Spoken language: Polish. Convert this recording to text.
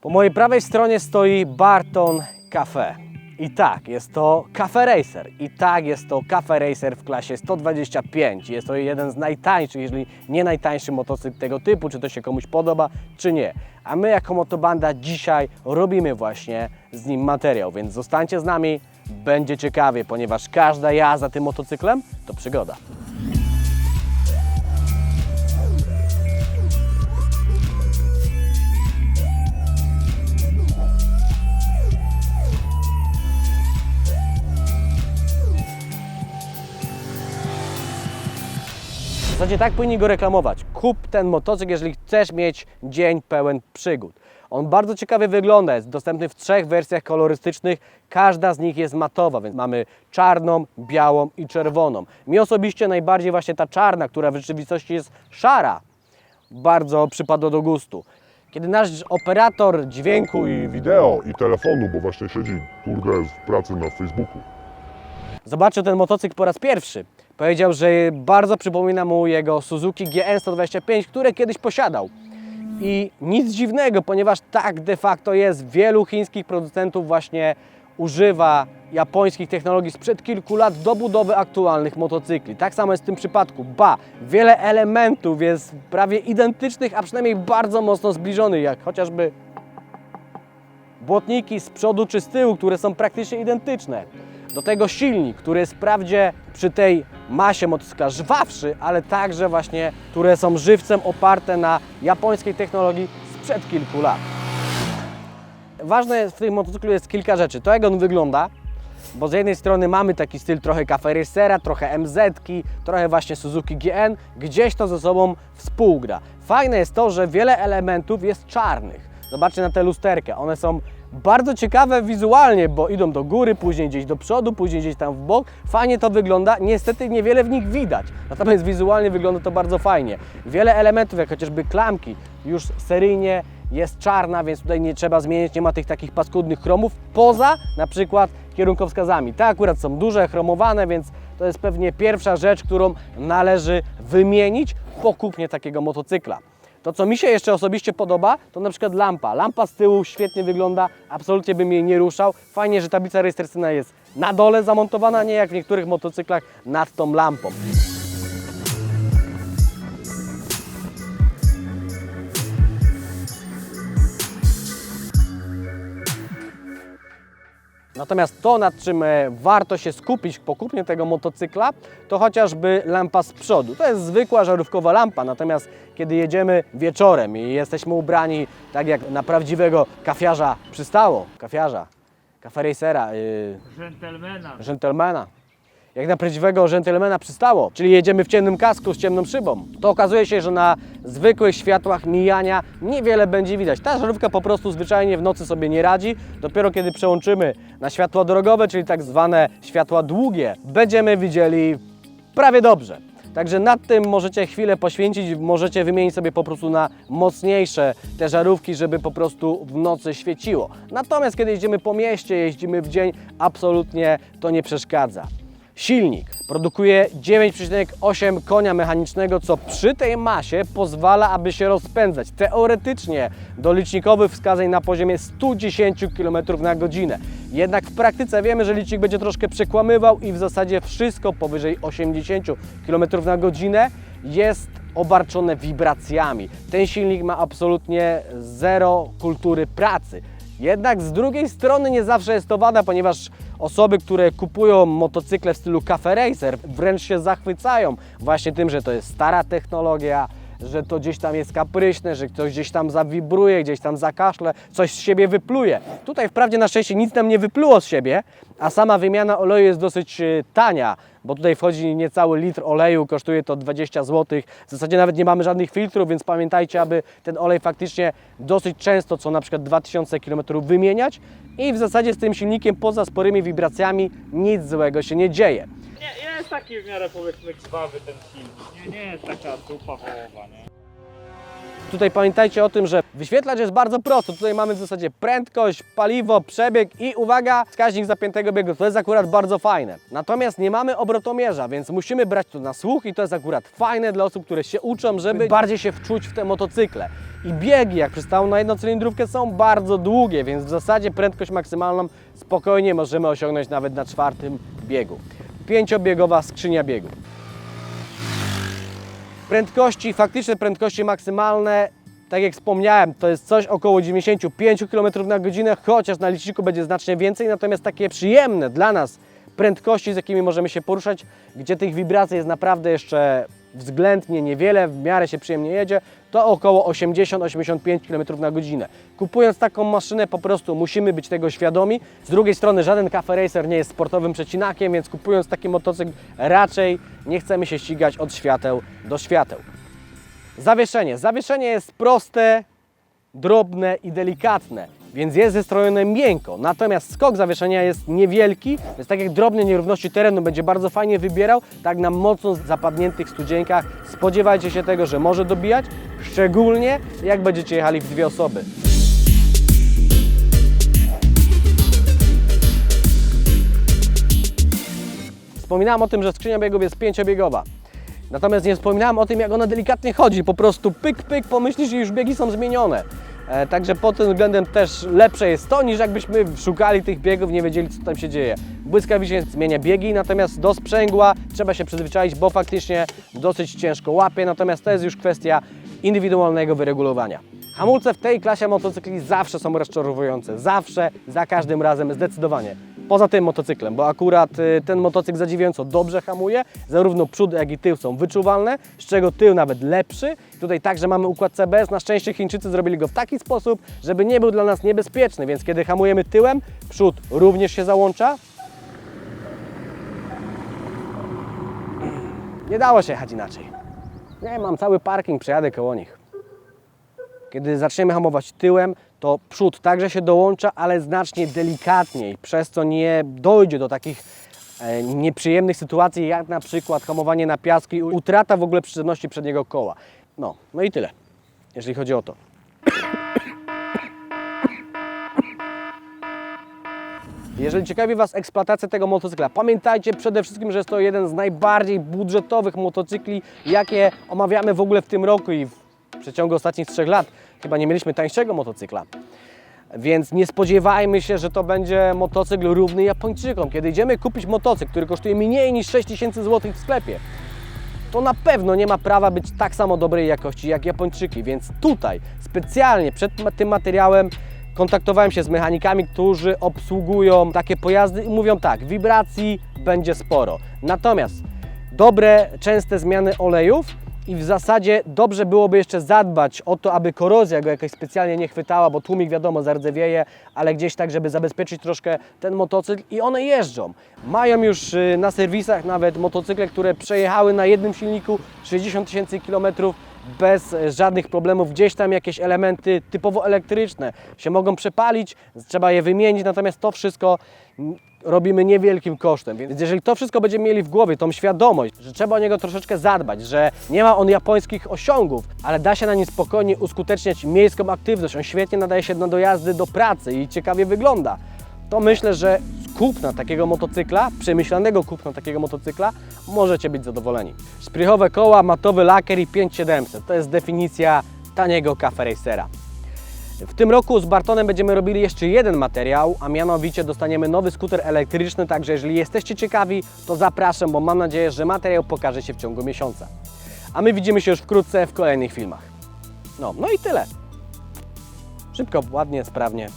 Po mojej prawej stronie stoi Barton Cafe. I tak, jest to Cafe Racer. I tak, jest to Cafe Racer w klasie 125. Jest to jeden z najtańszych, jeżeli nie najtańszy motocykl tego typu, czy to się komuś podoba, czy nie. A my jako Motobanda dzisiaj robimy właśnie z nim materiał, więc zostańcie z nami, będzie ciekawie, ponieważ każda jazda tym motocyklem to przygoda. Zasadzie tak powinni go reklamować. Kup ten motocykl, jeżeli chcesz mieć dzień pełen przygód. On bardzo ciekawie wygląda, jest dostępny w trzech wersjach kolorystycznych. Każda z nich jest matowa, więc mamy czarną, białą i czerwoną. Mi osobiście najbardziej właśnie ta czarna, która w rzeczywistości jest szara, bardzo przypadła do gustu. Kiedy nasz operator dźwięku i wideo i telefonu, bo właśnie siedzi, kurde, w pracy na Facebooku. zobaczył ten motocykl po raz pierwszy, powiedział, że bardzo przypomina mu jego Suzuki GN125, które kiedyś posiadał. I nic dziwnego, ponieważ tak de facto jest. Wielu chińskich producentów właśnie używa japońskich technologii sprzed kilku lat do budowy aktualnych motocykli. Tak samo jest w tym przypadku. Ba, wiele elementów jest prawie identycznych, a przynajmniej bardzo mocno zbliżonych, jak chociażby błotniki z przodu czy z tyłu, które są praktycznie identyczne. Do tego silnik, który jest wprawdzie przy tej masie motocykla żwawszy, ale także właśnie, które są żywcem oparte na japońskiej technologii sprzed kilku lat. Ważne jest w tym motocyklu jest kilka rzeczy. To jak on wygląda, bo z jednej strony mamy taki styl trochę Cafe Racera, trochę MZ-ki, trochę właśnie Suzuki GN, gdzieś to ze sobą współgra. Fajne jest to, że wiele elementów jest czarnych. Zobaczcie na tę lusterkę, one są bardzo ciekawe wizualnie, bo idą do góry, później gdzieś do przodu, później gdzieś tam w bok. Fajnie to wygląda, niestety niewiele w nich widać, natomiast wizualnie wygląda to bardzo fajnie. Wiele elementów, jak chociażby klamki, już seryjnie jest czarna, więc tutaj nie trzeba zmienić, nie ma tych takich paskudnych chromów, poza na przykład kierunkowskazami. Te akurat są duże, chromowane, więc to jest pewnie pierwsza rzecz, którą należy wymienić po kupnie takiego motocykla. To, co mi się jeszcze osobiście podoba, to na przykład lampa. Lampa z tyłu świetnie wygląda, absolutnie bym jej nie ruszał. Fajnie, że tablica rejestracyjna jest na dole zamontowana, nie jak w niektórych motocyklach nad tą lampą. Natomiast to, nad czym e, warto się skupić po kupnie tego motocykla, to chociażby lampa z przodu. To jest zwykła żarówkowa lampa, natomiast kiedy jedziemy wieczorem i jesteśmy ubrani tak jak na prawdziwego kafiarza przystało, kafiarza, kafe racera, yy, gentlemana, jak na prawdziwego gentlemana przystało, czyli jedziemy w ciemnym kasku z ciemną szybą, to okazuje się, że na zwykłych światłach mijania niewiele będzie widać. Ta żarówka po prostu zwyczajnie w nocy sobie nie radzi. Dopiero kiedy przełączymy na światła drogowe, czyli tak zwane światła długie, będziemy widzieli prawie dobrze. Także nad tym możecie chwilę poświęcić, możecie wymienić sobie po prostu na mocniejsze te żarówki, żeby po prostu w nocy świeciło. Natomiast kiedy jeździmy po mieście, jeździmy w dzień, absolutnie to nie przeszkadza. Silnik produkuje 9,8 konia mechanicznego, co przy tej masie pozwala, aby się rozpędzać teoretycznie do licznikowych wskazań na poziomie 110 km na godzinę. Jednak w praktyce wiemy, że licznik będzie troszkę przekłamywał i w zasadzie wszystko powyżej 80 km na godzinę jest obarczone wibracjami. Ten silnik ma absolutnie zero kultury pracy. Jednak z drugiej strony nie zawsze jest to wada, ponieważ osoby, które kupują motocykle w stylu Cafe Racer, wręcz się zachwycają właśnie tym, że to jest stara technologia, że to gdzieś tam jest kapryśne, że ktoś gdzieś tam zawibruje, gdzieś tam zakaszle, coś z siebie wypluje. Tutaj wprawdzie na szczęście nic nam nie wypluło z siebie, a sama wymiana oleju jest dosyć e, tania, bo tutaj wchodzi niecały litr oleju, kosztuje to 20 zł. W zasadzie nawet nie mamy żadnych filtrów, więc pamiętajcie, aby ten olej faktycznie dosyć często, co na przykład 2000 km wymieniać i w zasadzie z tym silnikiem poza sporymi wibracjami nic złego się nie dzieje. Jest taki w miarę powiedzmy krwawy ten film. Nie, nie jest taka dupa wołowa, nie? Tutaj pamiętajcie o tym, że wyświetlacz jest bardzo prosty. Tutaj mamy w zasadzie prędkość, paliwo, przebieg i uwaga, wskaźnik zapiętego biegu. To jest akurat bardzo fajne. Natomiast nie mamy obrotomierza, więc musimy brać to na słuch i to jest akurat fajne dla osób, które się uczą, żeby bardziej się wczuć w te motocykle. I biegi, jak przystało na jednocylindrówkę, są bardzo długie, więc w zasadzie prędkość maksymalną spokojnie możemy osiągnąć nawet na czwartym biegu. Pięciobiegowa skrzynia biegów. Prędkości, faktyczne prędkości maksymalne, tak jak wspomniałem, to jest coś około 95 km na godzinę, chociaż na liczniku będzie znacznie więcej, natomiast takie przyjemne dla nas prędkości, z jakimi możemy się poruszać, gdzie tych wibracji jest naprawdę jeszcze względnie niewiele, w miarę się przyjemnie jedzie, to około 80-85 km na godzinę. Kupując taką maszynę po prostu musimy być tego świadomi. Z drugiej strony żaden Cafe Racer nie jest sportowym przecinakiem, więc kupując taki motocykl raczej nie chcemy się ścigać od świateł do świateł. Zawieszenie. Zawieszenie jest proste, drobne i delikatne, więc jest zestrojone miękko. Natomiast skok zawieszenia jest niewielki, więc tak jak drobne nierówności terenu będzie bardzo fajnie wybierał, tak na mocno zapadniętych studzieńkach spodziewajcie się tego, że może dobijać, szczególnie jak będziecie jechali w dwie osoby. Wspominałem o tym, że skrzynia biegów jest pięciobiegowa. Natomiast nie wspominałem o tym, jak ona delikatnie chodzi. Po prostu pyk, pyk, pomyślisz i już biegi są zmienione. E, także pod tym względem też lepsze jest to, niż jakbyśmy szukali tych biegów, nie wiedzieli, co tam się dzieje. Błyskawicznie zmienia biegi, natomiast do sprzęgła trzeba się przyzwyczaić, bo faktycznie dosyć ciężko łapie. Natomiast to jest już kwestia indywidualnego wyregulowania. Hamulce w tej klasie motocykli zawsze są rozczarowujące. Zawsze, za każdym razem, zdecydowanie. Poza tym motocyklem, bo akurat y, ten motocykl zadziwiająco dobrze hamuje, zarówno przód, jak i tył są wyczuwalne, z czego tył nawet lepszy. Tutaj także mamy układ CBS, na szczęście Chińczycy zrobili go w taki sposób, żeby nie był dla nas niebezpieczny, więc kiedy hamujemy tyłem, przód również się załącza. Nie dało się jechać inaczej. Nie, mam cały parking, przejadę koło nich. Kiedy zaczniemy hamować tyłem, to przód także się dołącza, ale znacznie delikatniej, przez co nie dojdzie do takich e, nieprzyjemnych sytuacji, jak na przykład hamowanie na piasku i utrata w ogóle przyjemności przedniego koła. No, no i tyle, jeżeli chodzi o to. Jeżeli ciekawi Was eksploatacja tego motocykla, pamiętajcie przede wszystkim, że jest to jeden z najbardziej budżetowych motocykli, jakie omawiamy w ogóle w tym roku i przeciągu ostatnich trzech lat. Chyba nie mieliśmy tańszego motocykla. Więc nie spodziewajmy się, że to będzie motocykl równy Japończykom. Kiedy idziemy kupić motocykl, który kosztuje mniej niż 6000 zł w sklepie, to na pewno nie ma prawa być tak samo dobrej jakości jak Japończyki, więc tutaj specjalnie przed tym materiałem kontaktowałem się z mechanikami, którzy obsługują takie pojazdy i mówią tak, wibracji będzie sporo. Natomiast dobre, częste zmiany olejów i w zasadzie dobrze byłoby jeszcze zadbać o to, aby korozja go jakoś specjalnie nie chwytała, bo tłumik wiadomo zardzewiejie, ale gdzieś tak, żeby zabezpieczyć troszkę ten motocykl i one jeżdżą. Mają już y, na serwisach nawet motocykle, które przejechały na jednym silniku 60 tysięcy kilometrów bez żadnych problemów. Gdzieś tam jakieś elementy typowo elektryczne się mogą przepalić, trzeba je wymienić, natomiast to wszystko robimy niewielkim kosztem. Więc jeżeli to wszystko będziemy mieli w głowie, tą świadomość, że trzeba o niego troszeczkę zadbać, że nie ma on japońskich osiągów, ale da się na nim spokojnie uskuteczniać miejską aktywność, on świetnie nadaje się na dojazdy do pracy i ciekawie wygląda, to myślę, że z kupna takiego motocykla, przemyślanego kupna takiego motocykla, możecie być zadowoleni. Szprychowe koła, matowy lakier i 5700 to jest definicja taniego Cafe Racera. W tym roku z Bartonem będziemy robili jeszcze jeden materiał, a mianowicie dostaniemy nowy skuter elektryczny, także jeżeli jesteście ciekawi, to zapraszam, bo mam nadzieję, że materiał pokaże się w ciągu miesiąca. A my widzimy się już wkrótce w kolejnych filmach. No, no i tyle. Szybko, ładnie, sprawnie.